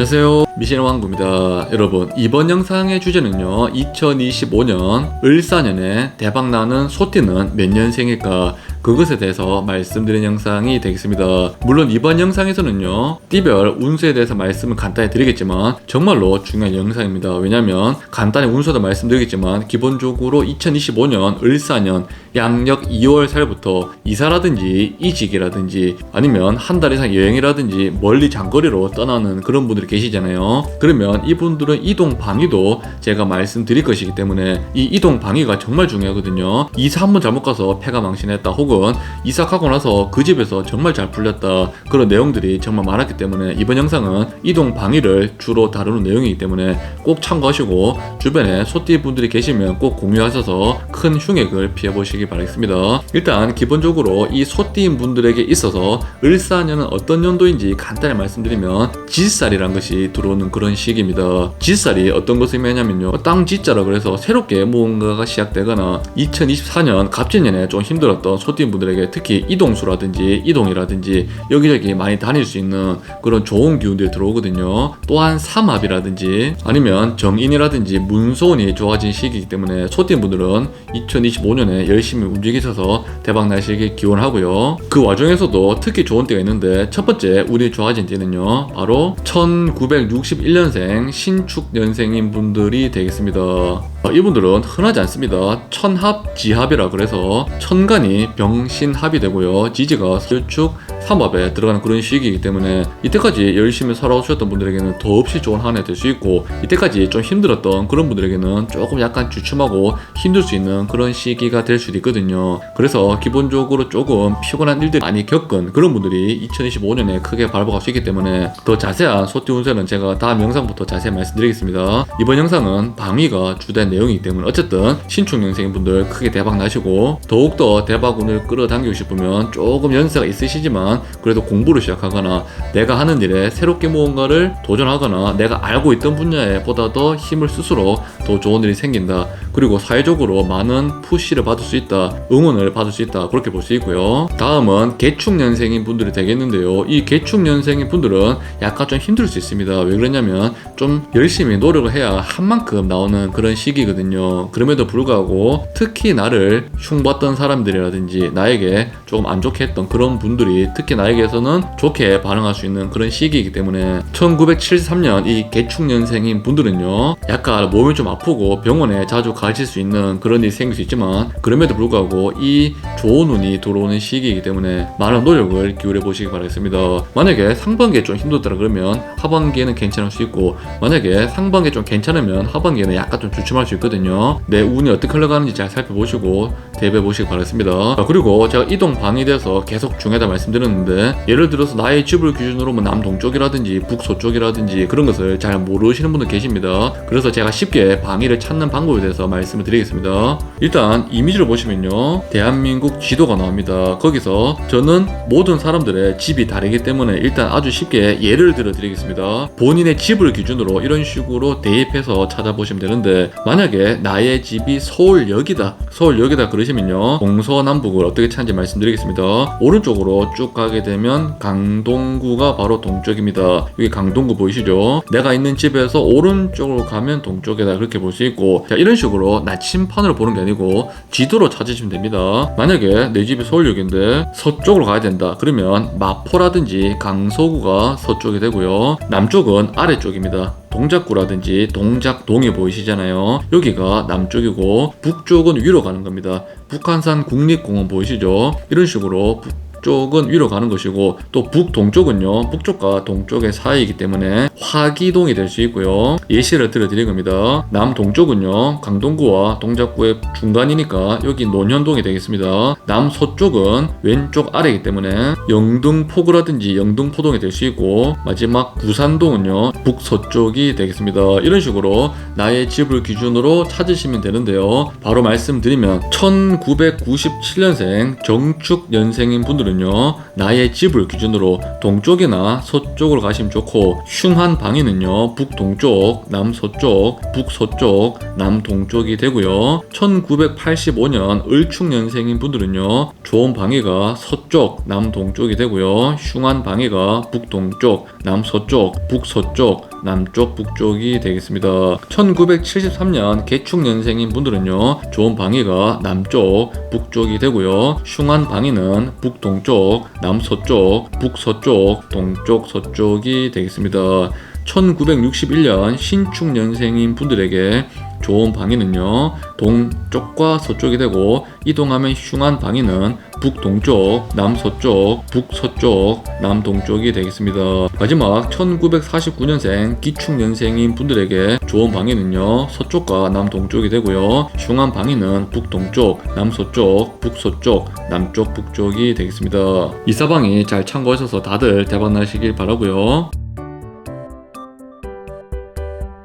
안녕하세요. 미션 왕구입니다. 여러분 이번 영상의 주제는요 2025년 을사년에 대박나는 소띠는 몇 년생일까? 그것에 대해서 말씀드린 영상이 되겠습니다. 물론 이번 영상에서는요 띠별 운수에 대해서 말씀을 간단히 드리겠지만 정말로 중요한 영상입니다. 왜냐면 간단히 운수도 말씀드리겠지만 기본적으로 2025년 을사년 양력 2월 살부터 이사라든지 이직이라든지 아니면 한 달 이상 여행이라든지 멀리 장거리로 떠나는 그런 분들이 계시잖아요. 그러면 이분들은 이동 방위도 제가 말씀드릴 것이기 때문에 이 이동 방위가 정말 중요하거든요. 이사 한번 잘못 가서 폐가 망신했다 혹은 이사 가고 나서 그 집에서 정말 잘 풀렸다 그런 내용들이 정말 많았기 때문에 이번 영상은 이동 방위를 주로 다루는 내용이기 때문에 꼭 참고하시고 주변에 소띠 분들이 계시면 꼭 공유하셔서 큰 흉액을 피해 보시기 바라겠습니다. 일단 기본적으로 이 소띠인 분들에게 있어서 을사년은 어떤 연도인지 간단히 말씀드리면 지살이란 것이 들어오는 그런 시기입니다. 지살이 어떤 것을 의미하냐면요. 땅 지자라 그래서 새롭게 무언가가 시작되거나 2024년 갑진년에 좀 힘들었던 소띠인 분들에게 특히 이동수라든지 이동이라든지 여기저기 많이 다닐 수 있는 그런 좋은 기운들이 들어오거든요. 또한 삼합이라든지 아니면 정인이라든지 문소운이 좋아진 시기이기 때문에 소띠인 분들은 2025년에 열심히 움직이셔서 대박 나시길 기원하고요. 그 와중에서도 특히 좋은 때가 있는데 첫 번째 운이 좋아진 때는요. 바로 1961년생 신축년생인 분들이 되겠습니다. 어, 이분들은 흔하지 않습니다. 천합 지합이라 그래서 천간이 병신합이 되고요. 지지가 설축 삼합에 들어가는 그런 시기이기 때문에 이때까지 열심히 살아오셨던 분들에게는 더없이 좋은 한 해 될 수 있고 이때까지 좀 힘들었던 그런 분들에게는 조금 약간 주춤하고 힘들 수 있는 그런 시기가 될 수도 있거든요. 그래서 기본적으로 조금 피곤한 일들 많이 겪은 그런 분들이 2025년에 크게 밟아갈 수 있기 때문에 더 자세한 소띠 운세는 제가 다음 영상부터 자세히 말씀드리겠습니다. 이번 영상은 방위가 주된 내용이기 때문에 어쨌든 신축년생인 분들 크게 대박 나시고 더욱더 대박 운을 끌어당기고 싶으면 조금 연세가 있으시지만 그래도 공부를 시작하거나 내가 하는 일에 새롭게 무언가를 도전하거나 내가 알고 있던 분야에 보다 더 힘을 쓸수록 더 좋은 일이 생긴다. 그리고 사회적으로 많은 푸시를 받을 수 있다. 응원을 받을 수 있다. 그렇게 볼 수 있고요. 다음은 개축년생인 분들이 되겠는데요. 이 개축년생인 분들은 약간 좀 힘들 수 있습니다. 왜 그러냐면 좀 열심히 노력을 해야 한 만큼 나오는 그런 시기거든요. 그럼에도 불구하고 특히 나를 흉봤던 사람들이라든지 나에게 조금 안 좋게 했던 그런 분들이 특히 나에게서는 좋게 반응할 수 있는 그런 시기이기 때문에 1973년 이 개축년생인 분들은요. 약간 몸이 좀 아프고 병원에 자주 가실 수 있는 그런 일이 생길 수 있지만 그럼에도 불구하고 이 좋은 운이 들어오는 시기이기 때문에 많은 노력을 기울여 보시기 바라겠습니다. 만약에 상반기에 좀 힘들더라 그러면 하반기에는 괜찮을 수 있고 만약에 상반기에 좀 괜찮으면 하반기에는 약간 좀 주춤할 수 있거든요. 내 운이 어떻게 흘러가는지 잘 살펴보시고 대비해 보시기 바라겠습니다. 자, 그리고 제가 이동 방에 대해서 계속 중요하다 말씀드 렸는데 예를 들어서 나의 집을 기준으로 뭐 남동쪽이라든지 북서쪽이라든지 그런 것을 잘 모르시는 분들 계십니다. 그래서 제가 쉽게 방위를 찾는 방법에 대해서 말씀을 드리겠습니다. 일단 이미지를 보시면요. 대한민국 지도가 나옵니다. 거기서 저는 모든 사람들의 집이 다르기 때문에 일단 아주 쉽게 예를 들어 드리겠습니다. 본인의 집을 기준으로 이런 식으로 대입해서 찾아보시면 되는데 만약에 나의 집이 서울역이다. 서울역이다 그러시면요. 동서남북을 어떻게 찾는지 말씀드리겠습니다. 오른쪽으로 쭉 가게 되면 강동구가 바로 동쪽입니다. 여기 강동구 보이시죠? 내가 있는 집에서 오른쪽으로 가면 동쪽이다 그렇게 볼 수 있고 자 이런 식으로 나침판으로 보는 게 아니고 지도로 찾으시면 됩니다. 만약에 내 집이 서울역인데 서쪽으로 가야 된다. 그러면 마포라든지 강서구가 서쪽이 되고요. 남쪽은 아래쪽입니다. 동작구라든지 동작동이 보이시잖아요. 여기가 남쪽이고 북쪽은 위로 가는 겁니다. 북한산 국립공원 보이시죠? 이런 식으로 북 쪽은 위로 가는 것이고 또 북동쪽은요 북쪽과 동쪽의 사이이기 때문에 화기동이 될 수 있고요. 예시를 들어드린 겁니다. 남동쪽은요 강동구와 동작구의 중간이니까 여기 논현동이 되겠습니다. 남서쪽은 왼쪽 아래이기 때문에 영등포구라든지 영등포동이 될 수 있고 마지막 부산동은요 북서쪽이 되겠습니다. 이런 식으로 나의 집을 기준으로 찾으시면 되는데요. 바로 말씀드리면 1997년생 정축년생인 분들은 분들은요 나의 집을 기준으로 동쪽이나 서쪽으로 가시면 좋고 흉한 방위는요 북동쪽, 남서쪽, 북서쪽, 남동쪽이 되고요 1985년 을축년생인 분들은요 좋은 방위가 서쪽, 남동쪽이 되고요 흉한 방위가 북동쪽, 남서쪽, 북서쪽, 남쪽, 북쪽이 되겠습니다. 1973년 개축년생인 분들은요, 좋은 방위가 남쪽, 북쪽이 되고요. 흉한 방위는 북동 쪽, 남서쪽, 북서쪽, 동쪽, 서쪽이 되겠습니다. 1961년 신축년생인 분들에게 좋은 방위는요 동쪽과 서쪽이 되고 이동하면 흉한 방위는 북동쪽, 남서쪽, 북서쪽, 남동쪽이 되겠습니다. 마지막 1949년생 기축년생인 분들에게 좋은 방위는요 서쪽과 남동쪽이 되고요 흉한 방위는 북동쪽, 남서쪽, 북서쪽, 남쪽, 북쪽이 되겠습니다. 이 사방이 잘 참고하셔서 다들 대박 나시길 바라고요.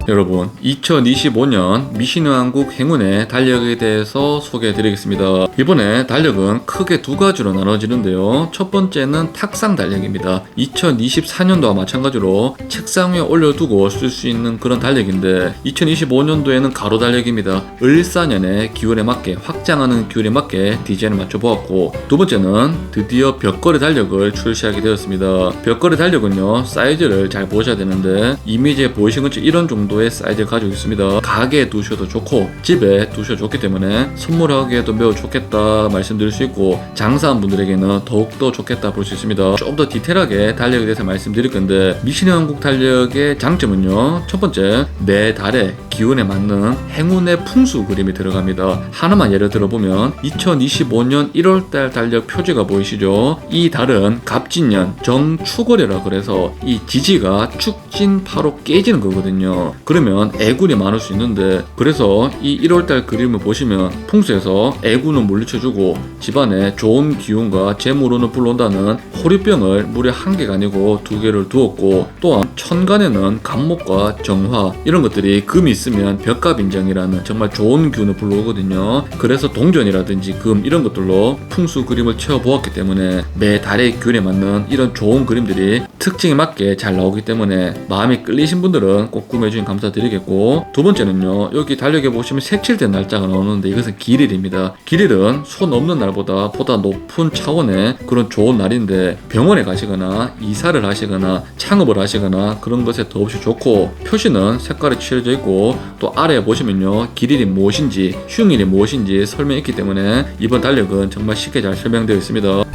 여러분, 2025년 미신왕국 행운의 달력에 대해서 소개해 드리겠습니다. 이번에 달력은 크게 두 가지로 나눠지는데요. 첫 번째는 탁상 달력입니다. 2024년도와 마찬가지로 책상 위에 올려두고 쓸 수 있는 그런 달력인데 2025년도에는 가로 달력입니다. 을사년의 기운에 맞게 확장하는 기운에 맞게 디자인을 맞춰 보았고 두 번째는 드디어 벽걸이 달력을 출시하게 되었습니다. 벽걸이 달력은요 사이즈를 잘 보셔야 되는데 이미지에 보이신 것처럼 이런 정도 의 사이즈를 가지고 있습니다. 가게에 두셔도 좋고 집에 두셔도 좋기 때문에 선물하기에도 매우 좋겠다 말씀드릴 수 있고 장사한 분들에게는 더욱더 좋겠다 볼 수 있습니다. 좀더 디테일하게 달력에 대해서 말씀드릴 건데 미신의 왕국 달력의 장점은요. 첫 번째 내 달의 기운에 맞는 행운의 풍수 그림이 들어갑니다. 하나만 예를 들어보면 2025년 1월달 달력 표지가 보이시죠? 이 달은 갑진년 정축월이라 그래서 이 지지가 축진파로 깨지는 거거든요. 그러면 애군이 많을 수 있는데 그래서 이 1월달 그림을 보시면 풍수에서 애군은 물리쳐주고 집안에 좋은 기운과 재물운을 불러온다는 호리병을 무려 한 개가 아니고 두 개를 두었고 또한 천간에는 간목과 정화 이런 것들이 금이 있으면 벽갑인정이라는 정말 좋은 기운을 불러오거든요. 그래서 동전이라든지 금 이런 것들로 풍수 그림을 채워보았기 때문에 매 달의 기운에 맞는 이런 좋은 그림들이 특징에 맞게 잘 나오기 때문에 마음이 끌리신 분들은 꼭 구매해 주신 감 사드리겠고 두 번째는요 여기 달력에 보시면 색칠된 날짜가 나오는데 이것은 길일입니다. 길일은 손 없는 날보다 보다 높은 차원의 그런 좋은 날인데 병원에 가시거나 이사를 하시거나 창업을 하시거나 그런 것에 더없이 좋고 표시는 색깔이 칠해져 있고 또 아래에 보시면요 길일이 무엇인지 흉일이 무엇인지 설명이 있기 때문에 이번 달력은 정말 쉽게 잘 설명되어 있습니다.